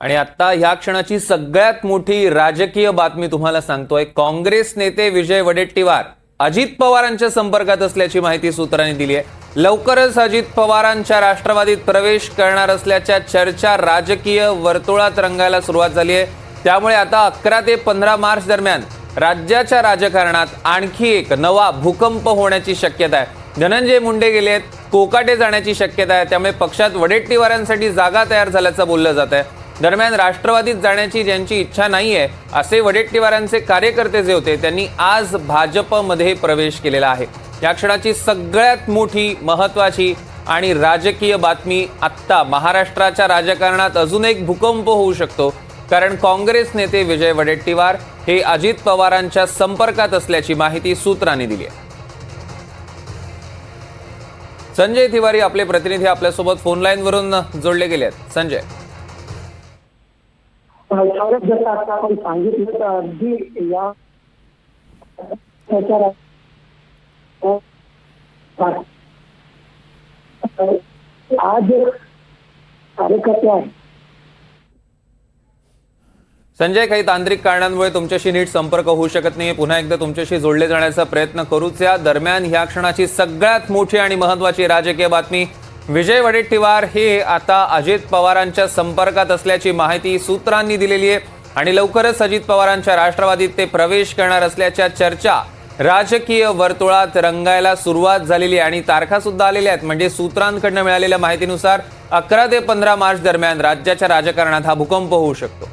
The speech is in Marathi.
आणि आता ह्या क्षणाची सगळ्यात मोठी राजकीय बातमी तुम्हाला सांगतोय. काँग्रेस नेते विजय वडेट्टीवार अजित पवारांच्या संपर्कात असल्याची माहिती सूत्रांनी दिली आहे लवकरच अजित पवारांच्या राष्ट्रवादीत प्रवेश करणार असल्याच्या चर्चा राजकीय वर्तुळात रंगायला सुरुवात झाली आहे त्यामुळे आता अकरा ते पंधरा मार्च दरम्यान राज्याच्या राजकारणात आणखी एक नवा भूकंप होण्याची शक्यता आहे. धनंजय मुंडे गेले आहेत कोकाटे जाण्याची शक्यता आहे. त्यामुळे पक्षात वडेट्टीवारांसाठी जागा तयार झाल्याचं बोललं जात आहे दरम्यान राष्ट्रवादीत जाण्याची ज्यांची इच्छा नाहीये असे वडेट्टीवारांचे कार्यकर्ते जे होते त्यांनी आज भाजपमध्ये प्रवेश केलेला आहे. या क्षणाची सगळ्यात मोठी महत्वाची आणि राजकीय बातमी आत्ता महाराष्ट्राच्या राजकारणात अजून एक भूकंप होऊ शकतो कारण काँग्रेस नेते विजय वडेट्टीवार हे अजित पवारांच्या संपर्कात असल्याची माहिती सूत्रांनी दिली आहे. संजय तिवारी आपले प्रतिनिधी आपल्यासोबत फोनलाईनवरून जोडले गेले आहेत. संजय. सौरभ जसं आता आपण सांगितलं तर अगदी या आज कार्यकर्ते आहेत. संजय काही तांत्रिक कारणांमुळे तुमच्याशी नीट संपर्क होऊ शकत नाही. पुन्हा एकदा तुमच्याशी जोडले जाण्याचा प्रयत्न करूच या. दरम्यान ह्या क्षणाची सगळ्यात मोठी आणि महत्वाची राजकीय बातमी विजय वडेट्टीवार हे आता अजित पवारांच्या संपर्कात असल्याची माहिती सूत्रांनी दिलेली आहे. आणि लवकरच अजित पवारांच्या राष्ट्रवादीत ते प्रवेश करणार असल्याच्या चर्चा राजकीय वर्तुळात रंगायला सुरुवात झालेली आहे. आणि तारखा सुद्धा आलेल्या आहेत. म्हणजे सूत्रांकडनं मिळालेल्या माहितीनुसार अकरा ते पंधरा मार्च दरम्यान राज्याच्या राजकारणात हा भूकंप होऊ शकतो.